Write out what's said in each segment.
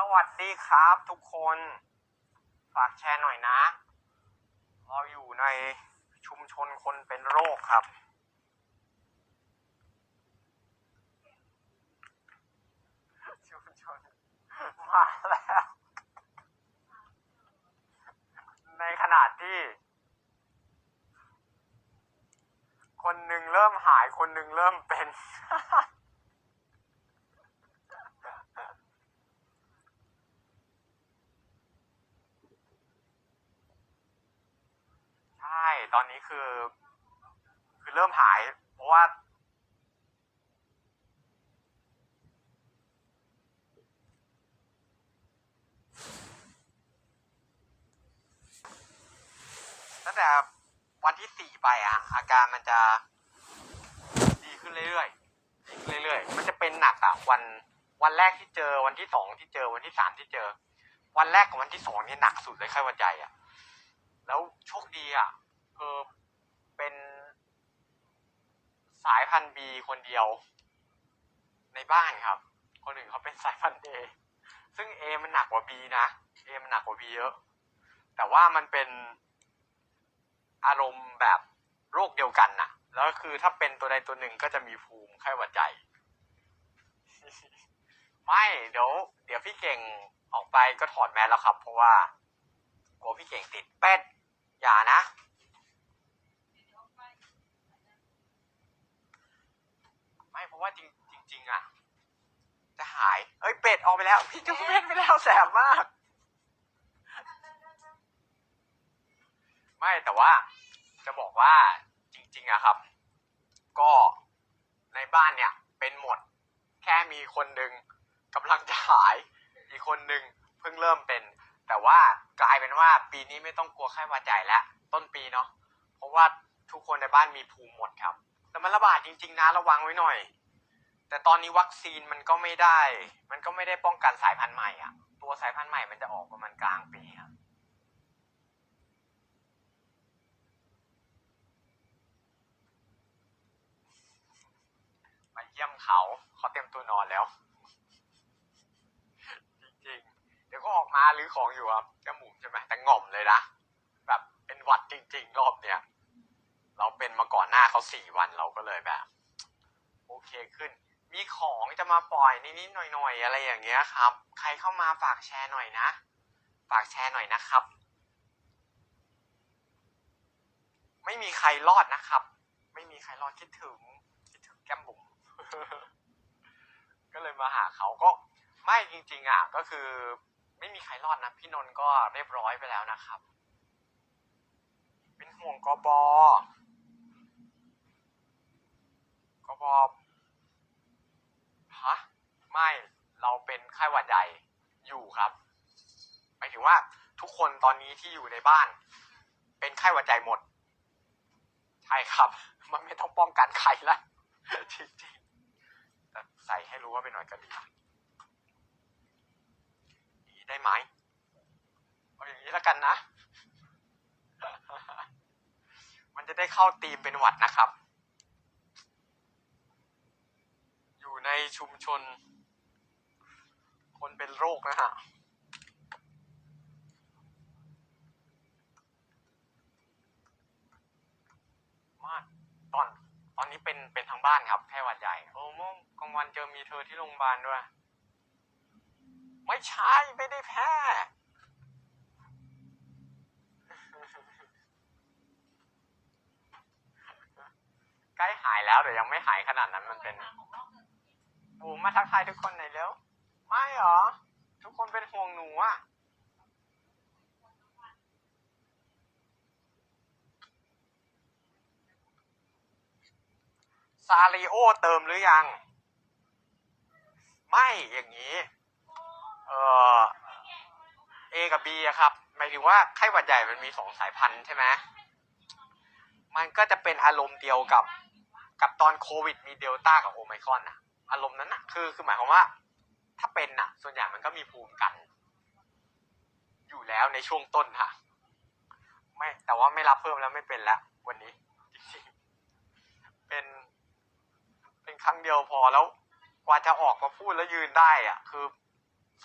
สวัสดีครับทุกคน ฝากแชร์หน่อยนะ เราอยู่ในชุมชนคนเป็นโรคครับ ชุมชน มาแล้ว ในขณะที่ คนหนึ่งเริ่มหายคนหนึ่งเริ่มเป็น ใช่ ตอนนี้คือ คือเริ่มหาย เพราะว่า ตั้งแต่วันที่สี่ไปอะอาการมันจะ ดีขึ้นเรื่อยๆดีขึ้นเรื่อยๆ มันจะเป็นหนักอะวันวันแรกที่เจอวันที่สองที่เจอวันที่สามที่เจอ วันแรกกับวันที่สองนี่หนักสุดเลยไข้หวัดใหญ่อะแล้วโชคดีอะ คือเป็นสายพันธุ์บีคนเดียว ในบ้านครับ คนอื่นเขาเป็นสายพันธุ์เอซึ่งเอมันหนักกว่าบีนะเอมันหนักกว่าบีเยอะ แต่ว่ามันเป็นอารมณ์แบบโรคเดียวกันน่ะ แล้วคือถ้าเป็นตัวใดตัวหนึ่งก็จะมีภูมิไข้หวัดใหญ่ไม่เดี๋ยวเดี๋ยวพี่เก่งออกไปก็ถอดแมสแล้วครับ เพราะว่ากลัวพี่เก่งติดเป็ดอย่านะ ไม่เพราะ ว่าจริงจริง ๆอะจะหาย เอ้ยเป็ดออกไปแล้ว พี่จุ๊บเป็ดไปแล้วแสบมาก ไม่แต่ว่าจะบอกว่าจริง ๆอะครับ ก็ในบ้านเนี่ยเป็นหมด แค่มีคนหนึ่งกำลังจะหาย อีกคนหนึ่งเพิ่งเริ่มเป็น แต่ว่ากลายเป็นว่าปีนี้ไม่ต้องกลัวไข้หวัดใหญ่แล้วต้นปีเนาะเพราะว่าทุกคนในบ้านมีภูมิหมดครับ แต่มันระบาดจริง ๆนะระวังไว้หน่อย แต่ตอนนี้วัคซีนมันก็ไม่ได้ มันก็ไม่ได้ป้องกันสายพันธุ์ใหม่อะตัวสายพันธุ์ใหม่มันจะออกประมาณกลางปีครับมาเยี่ยมเขาเขาเต็มตัวนอนแล้ว จริงๆ เดี๋ยวก็ออกมาลื้อของอยู่ครับจมูกใช่ไหมแต่ง่อมเลยนะแบบเป็นหวัดจริง ๆ รอบเนี้ยเราเป็นมาก่อนหน้าเขาสี่วันเราก็เลยแบบ โอเคขึ้น มีของจะมาปล่อยนิดๆหน่อยๆอะไรอย่างเงี้ยครับ ใครเข้ามาฝากแชร์หน่อยนะ ฝากแชร์หน่อยนะครับ ไม่มีใครรอดนะครับ ไม่มีใครรอดคิดถึงคิดถึงแก้มบุ๋มก็เลยมาหาเขาก็ไม่จริง ๆอะก็คือ ไม่มีใครรอดนะพี่นนท์ก็เรียบร้อยไปแล้วนะครับ เป็นห่วงกบกบ ไม่เราเป็นไข้หวัดใหญ่อยู่ครับหมายถึงว่าทุกคนตอนนี้ที่อยู่ในบ้าน เป็นไข้หวัดใหญ่หมด ใช่ครับ มันไม่ต้องป้องกันใครละจริงๆแต่ใส่ให้รู้ว่าเป็นหน่อยก็ดีดีได้ไหมเอาอย่างนี้แล้วกันนะ มันจะได้เข้าตีมเป็นหวัดนะครับ อยู่ในชุมชน คนเป็นโรคนะฮะมาตอนตอนนี้เป็นเป็นทางบ้านครับแค่วัดใหญ่ โอ้เมื่อกลางวันเจอมีเธอที่โรงพยาบาลด้วย ไม่ใช่ไม่ได้แพ้ใกล้หายแล้วแต่ยังไม่หายขนาดนั้นมันเป็นบูมมาทักทายทุกคนหน่อยเร็ว เหรอ ทุกคนเป็นห่วงหนูอะซาริโอเติมหรือยัง ไม่อย่างนี้ เออ A กับ B อะครับ หมายถึงว่าไข้หวัดใหญ่มันมีสองสายพันธุ์ใช่ไหมมันก็จะเป็นอารมณ์เดียวกับ กับตอนโควิดมีเดลต้ากับโอไมครอนอะอารมณ์นั้นอะคือคือหมายความว่า ถ้าเป็นอะส่วนใหญ่มันก็มีภูมิกัน อยู่แล้วในช่วงต้นค่ะไม่แต่ว่าไม่รับเพิ่มแล้วไม่เป็นแล้ววันนี้จริงๆเป็น เป็นครั้งเดียวพอแล้ว กว่าจะออกมาพูดแล้วยืนได้อะคือ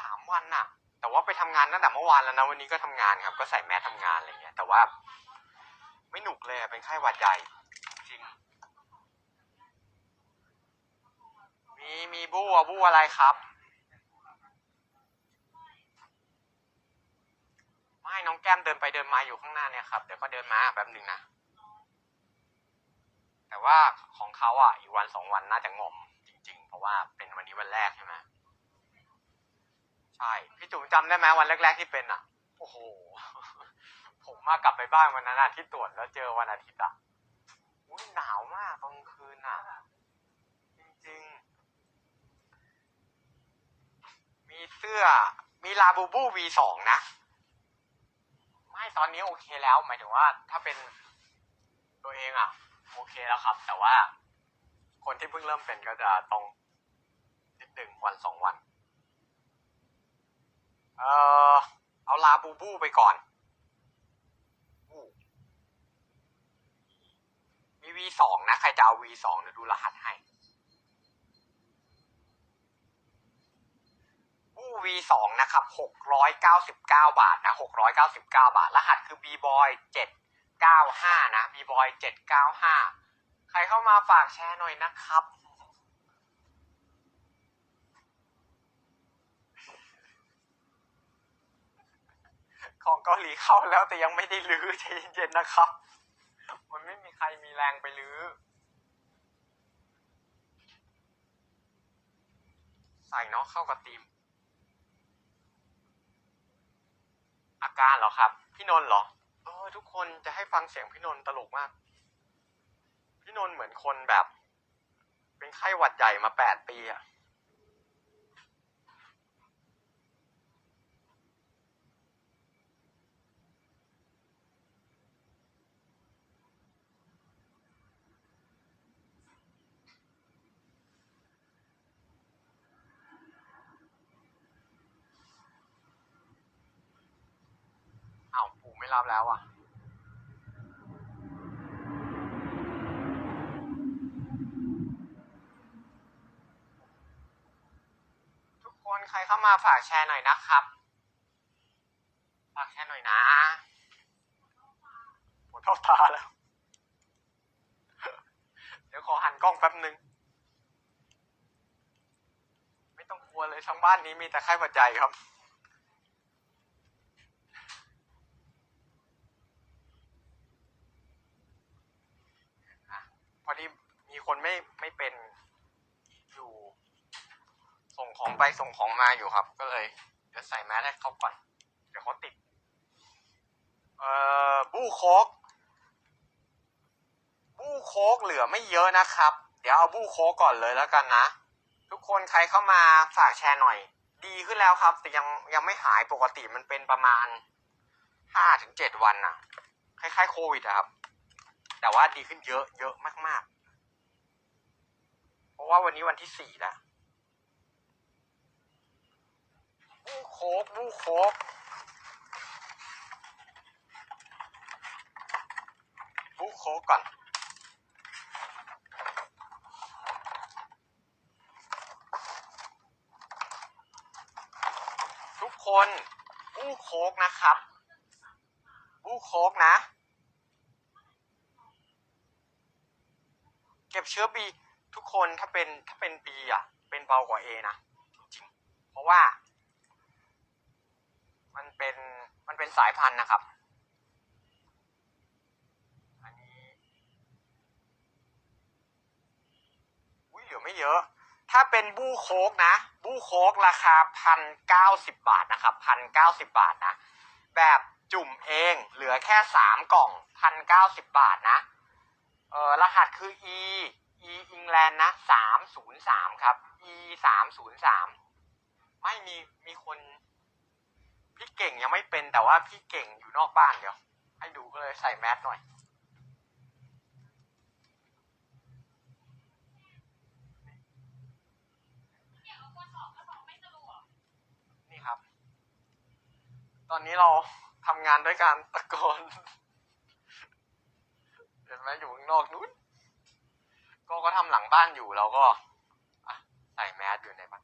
สามวันน่ะ แต่ว่าไปทำงานตั้งแต่เมื่อวานแล้วนะวันนี้ก็ทำงานครับ ก็ใส่แมสทำงานอะไรเงี้ย แต่ว่า ไม่หนุกเลยเป็นไข้หวัดใหญ่จริง มีมีบู้อะบู้อะไรครับ ไม่ น้องแก้มเดินไปเดินมาอยู่ข้างหน้าเนี่ยครับ เดี๋ยวก็เดินมาแป๊บหนึ่งนะ แต่ว่าของเขาอะ อีกวันสองวันน่าจะงมจริง ๆ เพราะว่าเป็นวันนี้วันแรกใช่ไหมใช่ พี่จุ๋มจำได้ไหมวันแรก ๆที่เป็นอะ โอ้โห ผมมากลับไปบ้านวันนั้นอะที่ตรวจแล้วเจอวันอาทิตย์อะอุ้ยหนาวมากตอนกลางคืนอะ จริงๆ มีเสื้อมีลาบูบู V2 นะ ไม่ตอนนี้โอเคแล้ว หมายถึงว่า ถ้าเป็นตัวเองอะโอเคแล้วครับ แต่ว่า คนที่เพิ่งเริ่มเป็นก็จะต้องนิดหนึ่งวันสองวัน เออเอาลาบูบูไปก่อนอู้มี V2 นะ ใครจะเอา V2 เดี๋ยวดูรหัสให้ V2 นะครับ 699 บาทนะ 699 บาท รหัสคือ B-boy 795 นะ B-boy 795 ใครเข้ามาฝากแชร์หน่อยนะครับ ของเกาหลีเข้าแล้วแต่ยังไม่ได้ลื้อใจเย็นๆนะครับ มันไม่มีใครมีแรงไปลื้อใส่เนาะเข้ากับทีม อา การเหรอครับ พี่นนท์เหรอเออทุกคนจะให้ฟังเสียงพี่นนท์ตลกมาก พี่นนท์เหมือนคนแบบ เป็นไข้หวัดใหญ่มาแปดปีอะ ไม่รับแล้วอะ ทุกคนใครเข้ามาฝากแชร์หน่อยนะครับ ฝากแชร์หน่อยนะหมดเท่าตาแล้ว เดี๋ยวขอหันกล้องแป๊บหนึ่งไม่ต้องกลัวเลยทั้งบ้านนี้มีแต่ไข้หวัดใหญ่ครับ พอดีมีคนไม่ไม่เป็นอยู่ ส่งของไปส่งของมาอยู่ครับ ก็เลยเดี๋ยวใส่แมสให้เขาก่อนเดี๋ยวเขาติด เอ่อบู้โคกบู้โคกเหลือไม่เยอะนะครับ เดี๋ยวเอาบู้โคกก่อนเลยแล้วกันนะ ทุกคนใครเข้ามาฝากแชร์หน่อย ดีขึ้นแล้วครับ แต่ยังยังไม่หายปกติมันเป็นประมาณห้าถึงเจ็ดวันนะคล้ายๆโควิดอะครับ แต่ว่าดีขึ้นเยอะเยอะมาก ๆ เพราะว่าวันนี้วันที่สี่แล้วบู้โคกบู้โคกบู้โคกก่อนทุกคนบู้โคกนะครับบู้โคกนะ เก็บเชื้อบีทุกคนถ้าเป็นถ้าเป็นบีอะ เป็นเบากว่าเอนะจริงเพราะว่า มันเป็นมันเป็นสายพันธุ์นะครับ อันนี้อุ้ยเหลือไม่เยอะ ถ้าเป็นบู้โคกนะ บู้โคกราคาพันเก้าสิบบาทนะครับพันเก้าสิบบาทนะ แบบจุ่มเองเหลือแค่สามกล่องพันเก้าสิบบาทนะ เออรหัสคือ e e อิงแลนด์นะสามศูนย์สามครับ e สามศูนย์สามไม่มีมีคน พี่เก่งยังไม่เป็นแต่ว่าพี่เก่งอยู่นอกบ้านเดี๋ยว ให้ดูก็เลยใส่แมสหน่อย นี่ครับ ตอนนี้เราทำงานด้วยการตะโกนเห็น ไหมอยู่ข้างนอกนู้นก็ก็ทำหลังบ้านอยู่เราก็อะใส่แมสอยู่ในบ้าน